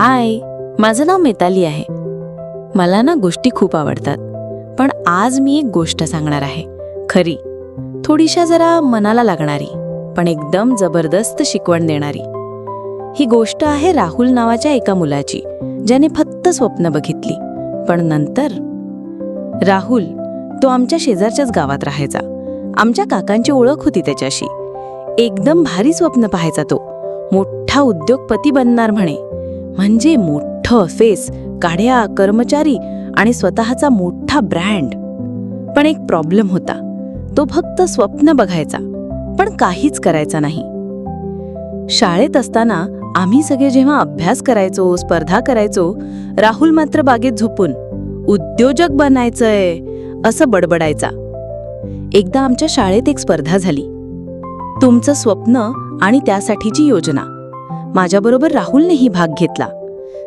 हाय माझं नाव मिताली आहे. मला ना गोष्टी खूप आवडतात. पण आज मी एक गोष्ट सांगणार आहे. खरी. थोडीशा जरा मनाला लागणारी पण एकदम जबरदस्त शिकवण देणारी. ही गोष्ट आहे राहुल नावाच्या एका मुलाची ज्याने फक्त स्वप्न बघितली. पण नंतर? राहुल तो आमच्या शेजारच्याच गावात राहायचा. आमच्या काकांची ओळख होती त्याच्याशी. एकदम भारी स्वप्न पाहायचा तो. मोठा उद्योगपती बनणार म्हणे. म्हणजे मोठं फेस काढ्या कर्मचारी आणि स्वतःचा मोठा ब्रँड. पण एक प्रॉब्लेम होता. तो फक्त स्वप्न बघायचा पण काहीच करायचा नाही. शाळेत असताना आम्ही सगळे जेव्हा अभ्यास करायचो स्पर्धा करायचो राहुल मात्र बागेत झोपून उद्योजक बनायचंय असं बडबडायचा. एकदा आमच्या शाळेत एक स्पर्धा झाली. तुमचं स्वप्न आणि त्यासाठीची योजना. माझ्याबरोबर राहुलनेही भाग घेतला.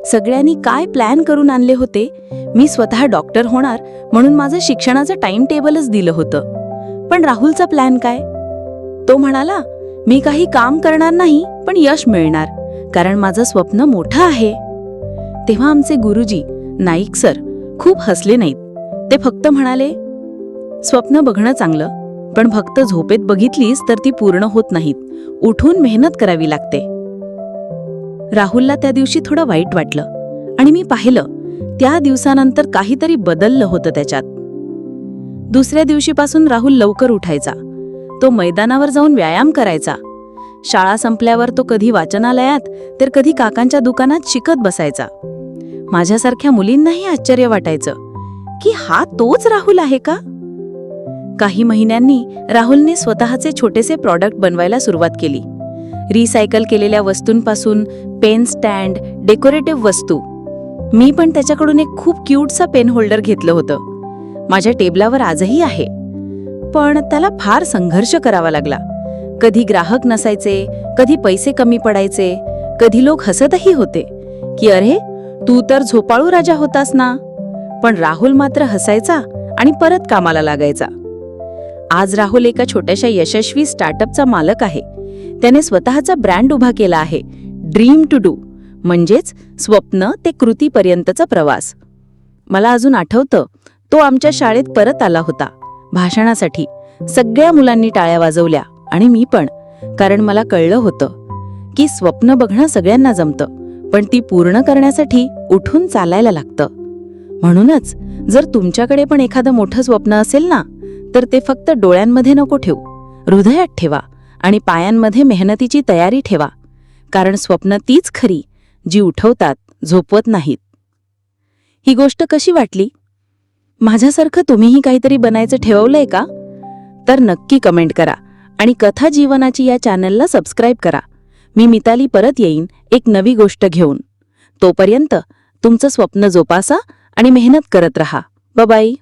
सगळ्यांनी काय प्लॅन करून आणले होते? मी स्वतः डॉक्टर होणार म्हणून माझं शिक्षणाचं टाइम टेबलच दिलं होतं. पण राहुलचा प्लॅन काय? तो म्हणाला मी काही काम करणार नाही पण यश मिळणार कारण माझं स्वप्न मोठं आहे. तेव्हा आमचे गुरुजी नाईक सर खूप हसले नाहीत. ते फक्त म्हणाले स्वप्न बघणं चांगलं पण फक्त झोपेत बघितलीस तर ती पूर्ण होत नाहीत. उठून मेहनत करावी लागते. राहुलला त्या दिवशी थोडं वाईट वाटलं. आणि मी पाहिलं त्या दिवसानंतर काहीतरी बदललं होतं त्याच्यात. दुसऱ्या दिवशीपासून राहुल लवकर उठायचा. तो मैदानावर जाऊन व्यायाम करायचा. शाळा संपल्यावर तो कधी वाचनालयात तर कधी काकांच्या दुकानात शिकत बसायचा. माझ्यासारख्या मुलींनाही आश्चर्य वाटायचं. की हा तोच राहुल आहे का? काही महिन्यांनी राहुलने स्वतःचे छोटेसे प्रॉडक्ट बनवायला सुरुवात केली. रिसायकल केलेल्या वस्तूंपासून पेन स्टँड डेकोरेटिव्ह वस्तू. मी पण त्याच्याकडून एक खूप क्यूटसा पेन होल्डर घेतलं होतं. माझ्या टेबलावर आजही आहे. पण त्याला फार संघर्ष करावा लागला. कधी ग्राहक नसायचे कधी पैसे कमी पडायचे कधी लोक हसतही होते. की अरे तू तर झोपाळू राजा होतास ना? पण राहुल मात्र हसायचा आणि परत कामाला लागायचा. आज राहुल एका छोट्याशा यशस्वी स्टार्टअपचा मालक आहे. त्याने स्वतःचा ब्रँड उभा केला आहे. ड्रीम टू डू म्हणजेच स्वप्न ते कृतीपर्यंतचा प्रवास. मला अजून आठवतं तो आमच्या शाळेत परत आला होता. भाषणासाठी. सगळ्या मुलांनी टाळ्या वाजवल्या. आणि मी पण. कारण मला कळलं होतं की स्वप्न बघणं सगळ्यांना जमतं. पण ती पूर्ण करण्यासाठी उठून चालायला लागतं. म्हणूनच जर तुमच्याकडे पण एखादं मोठं स्वप्न असेल ना तर ते फक्त डोळ्यांमध्ये नको ठेवू. हृदयात ठेवा. आणि पायांमध्ये मेहनतीची तयारी ठेवा कारण स्वप्न तीच खरी जी उठवतात झोपवत नाहीत. ही गोष्ट कशी वाटली? माझ्यासारखं तुम्हीही काहीतरी बनायचं ठेवलंय का? तर नक्की कमेंट करा आणि कथा जीवनाची या चॅनलला सबस्क्राईब करा. मी मिताली परत येईन एक नवी गोष्ट घेऊन. तोपर्यंत तुमचं स्वप्न जोपासा आणि मेहनत करत रहा. बाय